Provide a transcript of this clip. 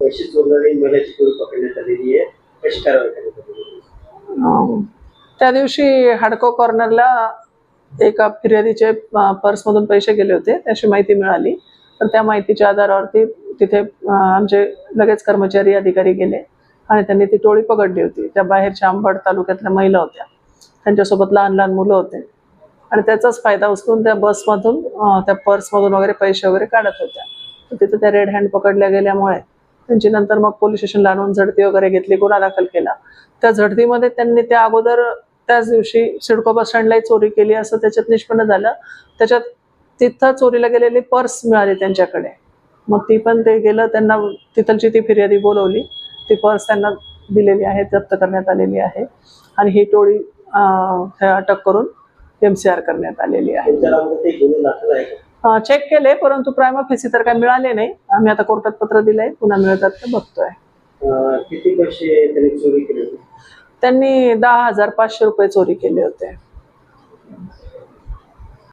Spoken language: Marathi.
पैसे चोरणारी महिलाची टोळी पकडण्यात आलेली आहे. कशी कारवाई करण्यात आलेली आहे? अं, त्या दिवशी हाडको कॉर्नरला एका फिर्यादीचे पर्समधून पैसे गेले होते. त्याची माहिती मिळाली. तर त्या माहितीच्या आधारावरती तिथे आमचे लगेच कर्मचारी अधिकारी गेले आणि त्यांनी ती टोळी पकडली होती. त्या बाहेरच्या अंबड तालुक्यातल्या महिला होत्या. त्यांच्यासोबत लहान लहान मुलं होते. आणि त्याचाच फायदा उचलून त्या बसमधून त्या पर्समधून वगैरे पैसे वगैरे काढत होत्या. तिथं तिथे त्या रेड हँड पकडल्या गेल्यामुळे त्यांची नंतर मग पोलीस स्टेशनला आणून झडती वगैरे घेतली गुन्हा दाखल केला. त्या झडतीमध्ये त्यांनी त्या अगोदर त्याच दिवशी सिडको बस स्टँडलाही चोरी केली असं त्याच्यात निष्पन्न झालं. त्याच्यात तिथं चोरीला गेलेली पर्स मिळाली त्यांच्याकडे. मग ती पण ते गेलं त्यांना तिथलची ती फिर्यादी बोलवली. ती पर्स त्यांना दिलेली आहे जप्त करण्यात आलेली आहे. आणि ही टोळी अटक करून एम सी आर करण्यात आलेली आहे. चेक केले परंतु प्रायमा फेसी तर काही मिळाले नाही. आम्ही आता कोर्टात पत्र दिलंय पुन्हा मिळतात ते बघतोय. किती पैसे त्यांनी चोरी केले त्यांनी दहा हजार पाचशे रुपये चोरी केले होते.